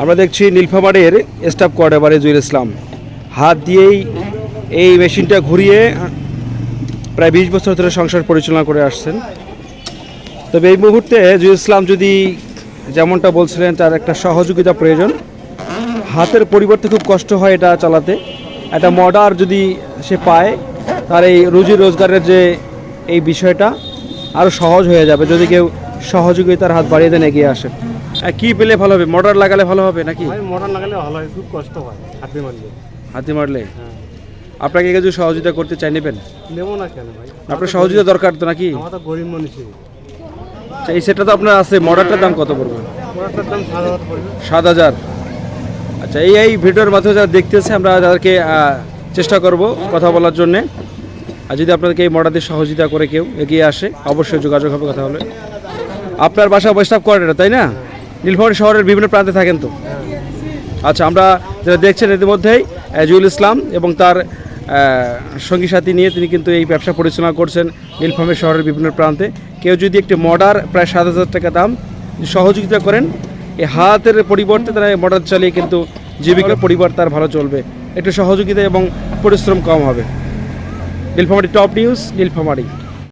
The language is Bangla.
আমরা দেখছি নীলফামারের স্টাফ কোয়ার্টারে জুয়েল ইসলাম। হাত দিয়েই এই মেশিনটা ঘুরিয়ে প্রায় বিশ বছর ধরে সংসার পরিচালনা করে আসছেন। তবে এই মুহূর্তে জুয়েল ইসলাম যদি যেমনটা বলছিলেন, তার একটা সহযোগিতা প্রয়োজন। হাতের পরিবর্তে খুব কষ্ট হয় এটা চালাতে। একটা মডার যদি সে পায়, তার এই রুজি রোজগারের যে এই বিষয়টা আরও সহজ হয়ে যাবে যদি কেউ সহযোগিতার হাত বাড়িয়ে দেন, এগিয়ে আসে কি পেলে ভালো হবে? মডার লাগালে ভালো হবে নাকি? মোটর লাগালে ভালো হয় খুব কষ্ট হয় হাতে মারলে। হাতে মারলে? হ্যাঁ। আপনাকে কিছু সহযোগিতা করতে চাই নেবেন? নেব না কেন ভাই? আপনার সহযোগিতা দরকার তো নাকি? আমার তো গরিব মানুষই। আচ্ছা, এই সেটটা তো আপনার আছে মডারটার দাম কত পড়বে? মোটরটার দাম সাত হাজার আচ্ছা এই এই ভিডিওর মাধ্যমে যারা দেখতেছে আমরা তাদেরকে চেষ্টা করব কথা বলার জন্যে। আর যদি আপনাদেরকে এই মডারদের সহযোগিতা করে কেউ এগিয়ে আসে অবশ্যই যোগাযোগ হবে কথা হলে আপনার বাসা বৈষ্ণব কোয়ার্টারে তাই না? নীলফামারী শহরের বিভিন্ন প্রান্তে থাকেন তো? আচ্ছা আমরা যারা দেখছেন ইতিমধ্যেই জুয়েল ইসলাম এবং তার সঙ্গী সাথী নিয়ে তিনি কিন্তু এই ব্যবসা পরিচালনা করছেন নীলফামারী শহরের বিভিন্ন প্রান্তে। কেউ যদি একটি মডার প্রায় সাত হাজার টাকা দাম সহযোগিতা করেন এই হাতের পরিবর্তে তারা এই মডার চালিয়ে কিন্তু জীবিকা পরিবার তার ভালো চলবে। একটু সহযোগিতা এবং পরিশ্রম কম হবে। Nilphamari top news Nilphamari.